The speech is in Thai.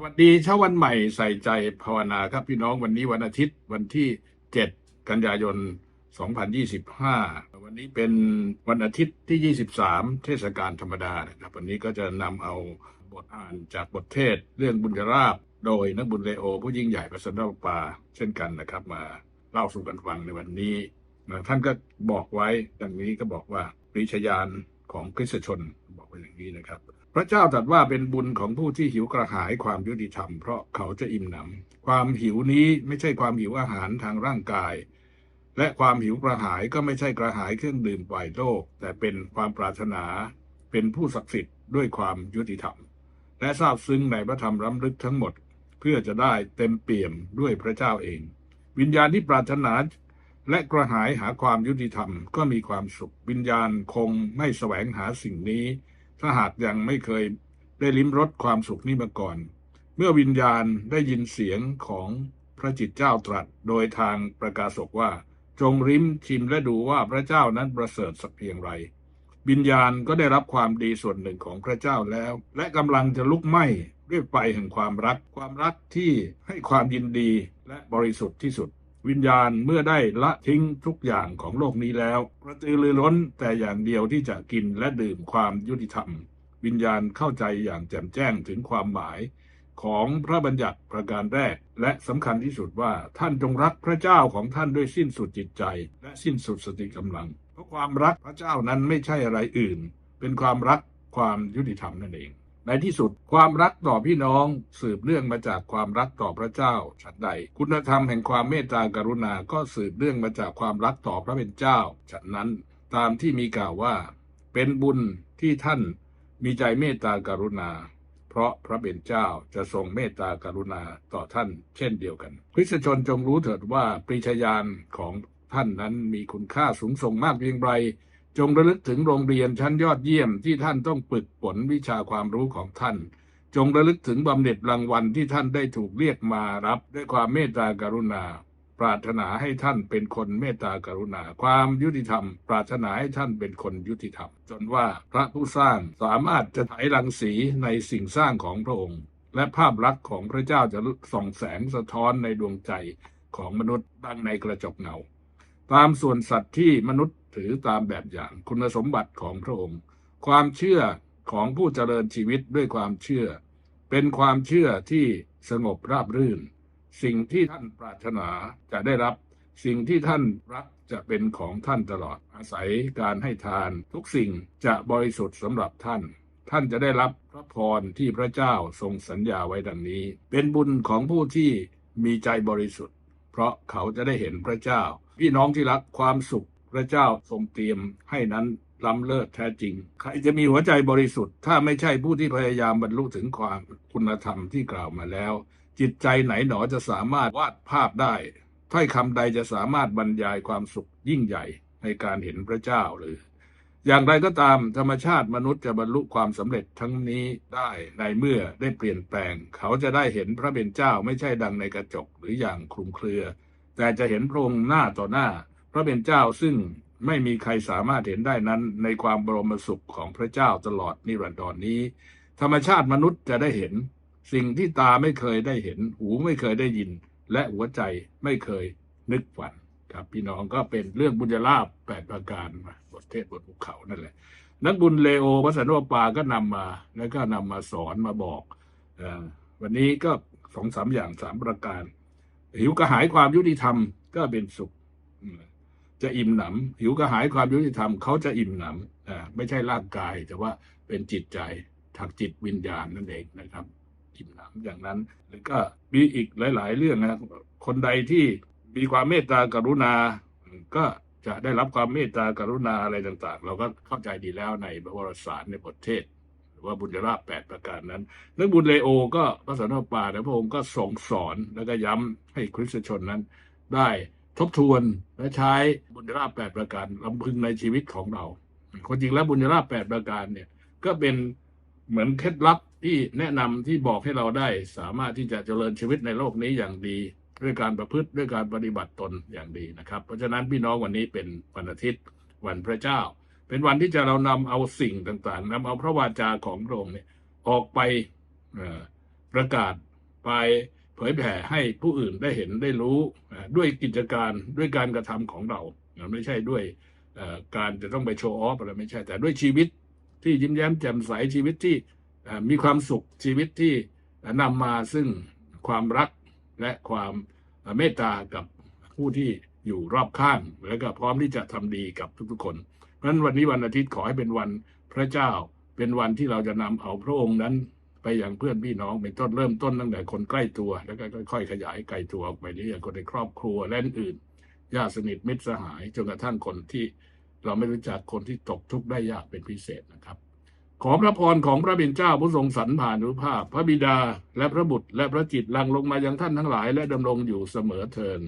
สวัสดีเช้าวันใหม่ใส่ใจภาวนาครับพี่น้องวันนี้วันอาทิตย์วันที่ 7 กันยายน 2025 วันนี้เป็นวันอาทิตย์ที่ 23 เทศกาลธรรมดานะครับวันนี้ก็จะนำเอาบทอ่านจากบทเทศเรื่องบุญราบ โดยนักบุญเลโอ ผู้ยิ่งใหญ่ประเสริฐปาเช่นกันนะครับ มาเล่าสู่กันฟังในวันนี้นะท่านก็บอกไว้ดังนี้ก็บอกว่าปริชญาณของคริสชนบอกไว้อย่างนี้นะครับ ระเจ้าตรัสว่าเป็นบุญของผู้ที่หิวกระหายความยุติธรรม เพราะเขาจะอิ่มหนำความหิวนี้ไม่ใช่ความหิวอาหารทางร่างกาย และความหิวกระหายก็ไม่ใช่กระหายเครื่องดื่มปล่อยโลก แต่เป็นความปรารถนาเป็นผู้ศักดิ์สิทธิ์ด้วยความยุติธรรม และทราบซึ้งในพระธรรมล้ำลึกทั้งหมด เพื่อจะได้เต็มเปี่ยมด้วยพระเจ้าเอง วิญญาณที่ปรารถนาและกระหายหาความยุติธรรมก็มีความสุข วิญญาณคงไม่แสวงหาสิ่งนี้ ถ้าหากยังไม่เคยได้ลิ้มรสความสุขนี้มาก่อน เมื่อวิญญาณได้ยินเสียงของพระจิตเจ้าตรัสโดยทางประกาศกว่า จงริมชิมและดูว่าพระเจ้านั้นประเสริฐสักเพียงไรวิญญาณก็ได้รับความดีส่วนหนึ่งของพระเจ้าแล้ว และกำลังจะลุกไหม้ด้วยไฟแห่งความรัก ความรักที่ให้ความยินดีและบริสุทธิ์ที่สุด วิญญาณเมื่อได้ละทิ้งทุกอย่างของโลกนี้แล้ว กระตือรือร้นแต่อย่างเดียวที่จะกินและดื่มความยุติธรรม วิญญาณเข้าใจอย่างแจ่มแจ้งถึงความหมาย ของพระบัญญัติประการแรก และสำคัญที่สุดว่าท่านจงรักพระเจ้าของท่านด้วยสิ้นสุดจิตใจ และสิ้นสุดสติกำลัง เพราะความรักพระเจ้านั้นไม่ใช่อะไรอื่น เป็นความรักความยุติธรรมนั่นเอง ในที่สุดความรักต่อพี่น้องสืบเนื่องมาจากความรักต่อพระเจ้าฉันใด คุณธรรมแห่งความเมตตากรุณาก็สืบเนื่องมาจากความรักต่อพระเป็นเจ้าฉันนั้นตามที่มีกล่าวว่า เป็นบุญที่ท่านมีใจเมตตากรุณา เพราะพระเป็นเจ้าจะทรงเมตตากรุณาต่อท่านเช่นเดียวกันคริสชนจงรู้เถิดว่าปริชญาณของท่านนั้นมีคุณค่าสูงส่งมากเพียงไร จงระลึกถึงโรงเรียนชั้นยอดเยี่ยมที่ท่านต้องฝึกฝนวิชาความรู้ของท่าน จงระลึกถึงบำเหน็จรางวัลที่ท่านได้ถูกเรียกมารับด้วยความเมตตากรุณา ปรารถนาให้ท่านเป็นคนเมตตากรุณา ความยุติธรรม ปรารถนาให้ท่านเป็นคนยุติธรรม จนว่าพระผู้สร้างสามารถจะฉายรังสีในสิ่งสร้างของพระองค์ และภาพลักษณ์ของพระเจ้าจะส่องแสงสะท้อนในดวงใจของมนุษย์ดังในกระจกเงาตามส่วนสัตว์ที่มนุษย์ ถือตามแบบอย่างคุณสมบัติของพระองค์ ความเชื่อของผู้เจริญชีวิตด้วยความเชื่อ เป็นความเชื่อที่สงบราบรื่น สิ่งที่ท่านปรารถนาจะได้รับ สิ่งที่ท่านรักจะเป็นของท่านตลอดอาศัยการให้ทาน ทุกสิ่งจะบริสุทธิ์สำหรับท่าน ท่านจะได้รับพระพรที่พระเจ้าทรงสัญญาไว้ดังนี้ เป็นบุญของผู้ที่มีใจบริสุทธิ์ เพราะเขาจะได้เห็นพระเจ้า พี่น้องที่รักความสุข พระเจ้าทรงเตรียมให้นั้นล้ำเลิศแท้จริง ใครจะมีหัวใจบริสุทธิ์ ถ้าไม่ใช่ผู้ที่พยายามบรรลุถึงความคุณธรรมที่กล่าวมาแล้ว จิตใจไหนหนอจะสามารถวาดภาพได้ถ้อยคำใดจะสามารถบรรยายความสุขยิ่งใหญ่ในการเห็นพระเจ้าหรือ อย่างไรก็ตามธรรมชาติมนุษย์จะบรรลุความสำเร็จทั้งนี้ได้ในเมื่อได้เปลี่ยนแปลง เขาจะได้เห็นพระเป็นเจ้าไม่ใช่ดังในกระจกหรืออย่างคลุมเครือ แต่จะเห็นพระองค์หน้าต่อหน้า พระเป็นเจ้าซึ่งไม่มีใครสามารถเห็นได้นั้นในความบรมสุขของพระเจ้าตลอดนิรันดรนนี้ ธรรมชาติมนุษย์จะได้เห็น สิ่งที่ตาไม่เคยได้เห็น หูไม่เคยได้ยิน และหัวใจไม่เคยนึกฝันครับพี่น้องก็เป็นเรื่องบุญลาภแปดประการบทเทศบทภูเขานั่นแหละ นักบุญเลโอพระสันวปาก็นำมาแล้วก็นำมาสอนมาบอกอวันนี้ก็สองสามอย่างสามประการ หิวกระหายความยุติธรรมก็เป็นสุข จะอิ่มหนำหิวกระหายความยุติธรรมเขาจะอิ่มหนำอ่าไม่ใช่ร่างกาย แต่ว่าเป็นจิตใจทางจิตวิญญาณนั่นเองนะครับอิ่มหนำอย่างนั้นแล้วก็มีอีกหลาย ๆ เรื่องนะคนใดที่มีความเมตตากรุณา ก็จะได้รับความเมตตากรุณาอะไรต่าง ๆ เราก็เข้าใจดีแล้วในพระวรสารในบทเทศหรือว่าบุญราภแปดประการนั้นนักบุญเลโอก็พระสันตปาแต่พระองค์ก็ทรงสอนแล้วก็ย้ำให้คริสตชนนั้นได้ ทบทวนและใช้บุญราภแปดประการลำพึงในชีวิตของเราคนจริงแล้วบุญราภแปดประการเนี่ยก็เป็นเหมือนเคล็ดลับที่แนะนำที่บอกให้เราได้สามารถที่จะเจริญชีวิตในโลกนี้อย่างดี ด้วยการประพฤติด้วยการปฏิบัติตนอย่างดีนะครับ เพราะฉะนั้นพี่น้องวันนี้เป็นวันอาทิตย์วันพระเจ้า เป็นวันที่จะเรานำเอาสิ่งต่างๆนำเอาพระวาจาของพระองค์เนี่ยออกไปประกาศไป เผยแผ่ให้ผู้อื่นได้เห็นได้รู้ด้วยกิจการด้วยการกระทำของเราไม่ใช่ด้วยการจะต้องไปโชว์ออฟอะไรไม่ใช่ แต่ด้วยชีวิตที่ยิ้มแย้มแจ่มใสชีวิตที่มีความสุขชีวิตที่นำมาซึ่งความรักและความเมตตากับผู้ที่อยู่รอบข้าง แล้วก็พร้อมที่จะทำดีกับทุกๆคน เพราะฉะนั้นวันนี้วันอาทิตย์ขอให้เป็นวันพระเจ้าเป็นวันที่เราจะนำเอาพระองค์นั้น ยังเพื่อนพี่น้องเป็นต้นเริ่มต้นตั้งแต่คนใกล้ตัว แล้วก็ค่อยๆขยายไกลตัวออกไปเรื่อยๆคนในครอบครัวและอื่นญาติสนิทมิตรสหายจนกระทั่งคนที่เราไม่รู้จักคนที่ตกทุกข์ได้ยากเป็นพิเศษนะครับ ขอพระพรของพระบิดเจ้าผู้ทรงสรรผ่านุภาพ พระบิดาและพระบุตรและพระจิตลังลงมายังท่านทั้งหลาย และดำรงอยู่เสมอเทิน